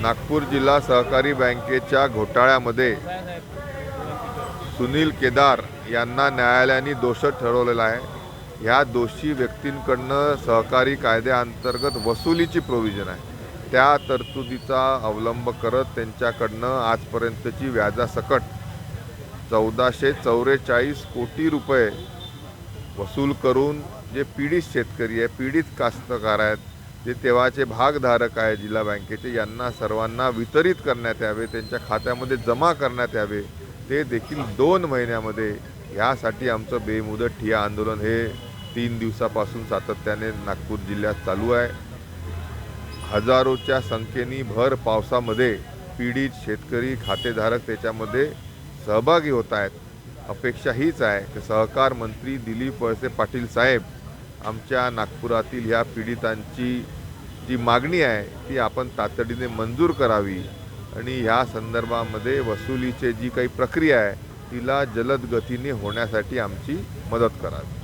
नागपूर जिल्हा सहकारी बँकेच्या घोटाळ्यामध्ये सुनील केदार यांना न्यायालयाने दोष ठरवलेला आहे. ह्या दोषी व्यक्तींकडनं सहकारी कायद्याअंतर्गत वसुलीची प्रोव्हिजन आहे. त्या तरतुदीचा अवलंब करत त्यांच्याकडनं आजपर्यंतची व्याजासकट चौदाशे चौवेचाळीस कोटी रुपये वसूल करून जे पीडित शेतकरी आहे पीडित कास्तकार आहेत जे तेव्हाचे भागधारक आहे जिल्हा बँकेचे यांना सर्वांना वितरित करण्यात यावे त्यांच्या खात्यामध्ये जमा करण्यात यावे ते देखील दोन महिन्यामध्ये. ह्यासाठी आमचं बेमुदत ठिया आंदोलन हे तीन दिवसापासून सातत्याने नागपूर जिल्ह्यात चालू आहे. हजारोच्या संख्येने भर पावसामध्ये पीडित शेतकरी खातेधारक त्याच्यामध्ये सहभागी होत आहेत. अपेक्षा हीच आहे की सहकार मंत्री दिलीप वळसे पाटील साहेब आमच्या नागपुरातील ह्या पीडितांची जी मागणी आहे ती आपण तातडीने मंजूर करावी. आणि ह्या संदर्भामध्ये वसुलीचे जी काही प्रक्रिया आहे तिला जलद गतीने होण्यासाठी आमची मदत करावी.